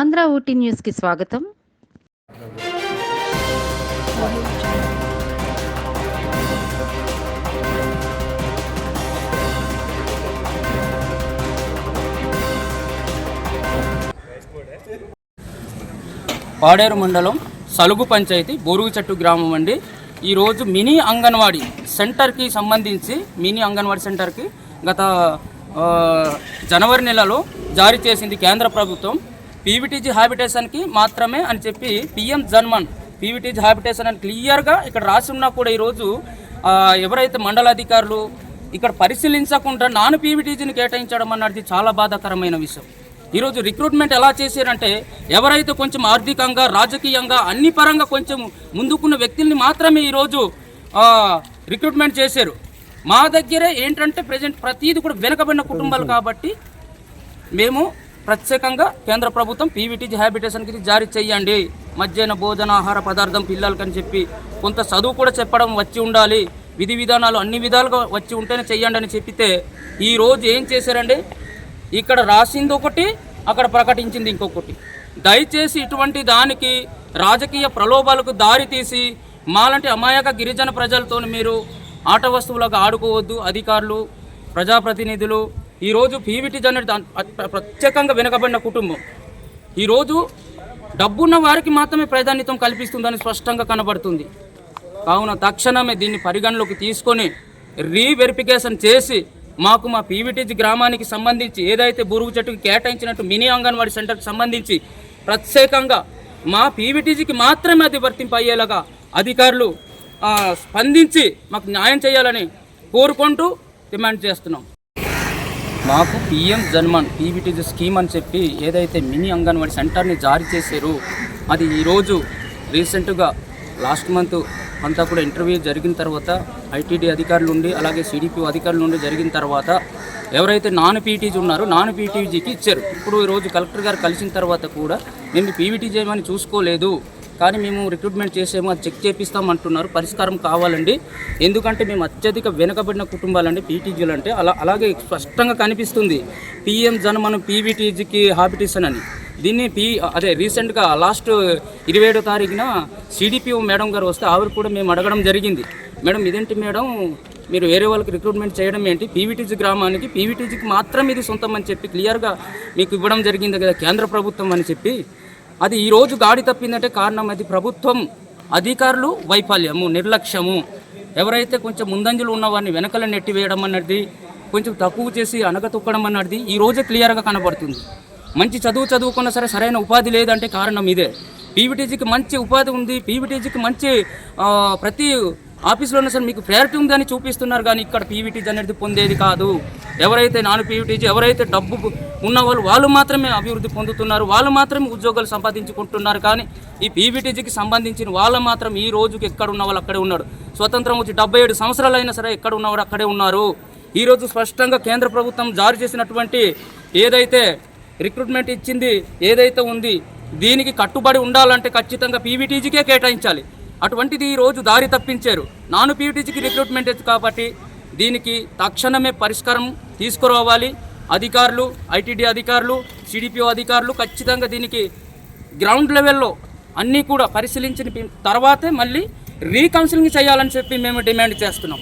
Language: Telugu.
ఆంధ్ర ఊటీ న్యూస్కి స్వాగతం. పాడేరు మండలం సలుగు పంచాయతీ బోరుగు చెట్టు గ్రామం అండి. ఈరోజు మినీ అంగన్వాడీ సెంటర్కి సంబంధించి మినీ అంగన్వాడీ సెంటర్కి గత జనవరి నెలలో జారీ చేసింది కేంద్ర ప్రభుత్వం. పీవీటీజీ హ్యాబిటేషన్కి మాత్రమే అని చెప్పి పిఎం జన్మన్ పీవీటీజీ హ్యాబిటేషన్ అని క్లియర్గా ఇక్కడ రాసి ఉన్నా కూడా ఈరోజు ఎవరైతే మండలాధికారులు ఇక్కడ పరిశీలించకుండా నాన్ పీవీటీజీని కేటాయించడం అన్నది చాలా బాధాకరమైన విషయం. ఈరోజు రిక్రూట్మెంట్ ఎలా చేశారంటే ఎవరైతే కొంచెం ఆర్థికంగా రాజకీయంగా అన్ని పరంగా కొంచెం ముందుకున్న వ్యక్తుల్ని మాత్రమే ఈరోజు రిక్రూట్మెంట్ చేశారు. మా దగ్గరే ఏంటంటే ప్రజెంట్ ప్రతిదీ కూడా వెనకబడిన కుటుంబాలు కాబట్టి మేము ప్రత్యేకంగా కేంద్ర ప్రభుత్వం పీవీటీజీ హ్యాబిటేషన్కి జారీ చేయండి. మధ్యాహ్న భోజన ఆహార పదార్థం పిల్లలకని చెప్పి కొంత చదువు కూడా చెప్పడం వచ్చి ఉండాలి. విధి విధానాలు అన్ని విధాలుగా వచ్చి ఉంటేనే చెయ్యండి అని చెప్పితే ఈ రోజు ఏం చేశారండి? ఇక్కడ రాసింది ఒకటి అక్కడ ప్రకటించింది ఇంకొకటి. దయచేసి ఇటువంటి దానికి రాజకీయ ప్రలోభాలకు దారి తీసి మాలాంటి అమాయక గిరిజన ప్రజలతో మీరు ఆట వస్తువులకు ఆడుకోవద్దు. అధికారులు ప్రజాప్రతినిధులు ఈరోజు పీవీటీ అనేది ప్రత్యేకంగా వెనుకబడిన కుటుంబం. ఈరోజు డబ్బున్న వారికి మాత్రమే ప్రాధాన్యతం కల్పిస్తుందని స్పష్టంగా కనబడుతుంది. కావున తక్షణమే దీన్ని పరిగణలోకి తీసుకొని రీవెరిఫికేషన్ చేసి మాకు మా పీవీటీజీ గ్రామానికి సంబంధించి ఏదైతే బురుగు చెట్టుకు కేటాయించినట్టు మినీ అంగన్వాడీ సెంటర్కి సంబంధించి ప్రత్యేకంగా మా పీవీటీజీకి మాత్రమే అది వర్తింపయ్యేలాగా అధికారులు స్పందించి మాకు న్యాయం చేయాలని కోరుకుంటూ డిమాండ్ చేస్తున్నాం. మాకు పిఎం జన్మన్ పీవీటీజీ స్కీమ్ అని చెప్పి ఏదైతే మినీ అంగన్వాడీ సెంటర్ని జారీ చేశారో అది ఈరోజు రీసెంట్గా లాస్ట్ మంత్ అంతా కూడా ఇంటర్వ్యూ జరిగిన తర్వాత ఐటీడీ అధికారులు ఉండి అలాగే సిడిపి అధికారులు ఉండి జరిగిన తర్వాత ఎవరైతే నాన్ పీటీజీ ఉన్నారో నాన్ పీటీజీకి ఇచ్చారు. ఇప్పుడు ఈరోజు కలెక్టర్ గారు కలిసిన తర్వాత కూడా నేను పీవీటీజీ ఏమని చూసుకోలేదు. కానీ మేము రిక్రూట్మెంట్ చేసేమో అది చెక్ చేపిస్తాం అంటున్నారు పరిష్కారం కావాలండి. ఎందుకంటే మేము అత్యధిక వెనుకబడిన కుటుంబాలండి పీటీజీలు అంటే అలా అలాగే స్పష్టంగా కనిపిస్తుంది. పిఎం జన్ మనం పీవీటీజీకి హాబిటేషన్ అని దీన్ని పీ అదే రీసెంట్గా లాస్ట్ ఇరవై ఏడో తారీఖున సిడిపిఓ మేడం గారు వస్తే ఆవిడ కూడా మేము అడగడం జరిగింది. మేడం ఇదేంటి మేడం? మీరు వేరే వాళ్ళకి రిక్రూట్మెంట్ చేయడం ఏంటి? పీవీటీజీ గ్రామానికి పీవీటీజీకి మాత్రం ఇది సొంతం అని చెప్పి క్లియర్గా మీకు ఇవ్వడం జరిగింది కదా కేంద్ర ప్రభుత్వం అని చెప్పి. అది ఈరోజు గాడి తప్పిందంటే కారణం అది ప్రభుత్వం అధికారులు వైఫల్యము నిర్లక్ష్యము. ఎవరైతే కొంచెం ముందంజలు ఉన్న వారిని వెనకల నెట్టివేయడం అన్నది కొంచెం తక్కువ చేసి అనగతొక్కడం అన్నది ఈ రోజే క్లియర్గా కనబడుతుంది. మంచి చదువు చదువుకున్నా సరే సరైన ఉపాధి లేదంటే కారణం ఇదే. పీవీటీజీకి మంచి ఉపాధి ఉంది. పీవీటీజీకి మంచి ప్రతి ఆఫీస్లోనే సరే మీకు ప్రయారిటీ ఉందని చూపిస్తున్నారు కానీ ఇక్కడ పీవీటీజీ అనేది పొందేది కాదు. ఎవరైతే నాన్ పీవీటీజీ ఎవరైతే డబ్బు ఉన్న వాళ్ళు వాళ్ళు మాత్రమే అభివృద్ధి పొందుతున్నారు. వాళ్ళు మాత్రమే ఉద్యోగాలు సంపాదించుకుంటున్నారు. కానీ ఈ పీవీటీజీకి సంబంధించిన వాళ్ళు మాత్రం ఈ రోజుకి ఎక్కడ ఉన్న వాళ్ళు అక్కడే ఉన్నాడు. స్వతంత్రం వచ్చి డెబ్బై ఏడు సంవత్సరాలు అయినా సరే ఎక్కడ ఉన్నవాడు అక్కడే ఉన్నారు. ఈరోజు స్పష్టంగా కేంద్ర ప్రభుత్వం జారీ చేసినటువంటి ఏదైతే రిక్రూట్మెంట్ ఇచ్చింది ఏదైతే ఉంది దీనికి కట్టుబడి ఉండాలంటే ఖచ్చితంగా పీవీటీజీకే కేటాయించాలి. అటువంటిది ఈ రోజు దారి తప్పించారు. నాన్ పీవీటీజీకి రిక్రూట్మెంట్ కాబట్టి దీనికి తక్షణమే పరిష్కారం తీసుకురావాలి. అధికారులు ఐటీడీ అధికారులు సిడిపిఓ అధికారులు ఖచ్చితంగా దీనికి గ్రౌండ్ లెవెల్లో అన్నీ కూడా పరిశీలించిన తర్వాతే మళ్ళీ రీకౌన్సిలింగ్ చేయాలని చెప్పి మేము డిమాండ్ చేస్తున్నాం.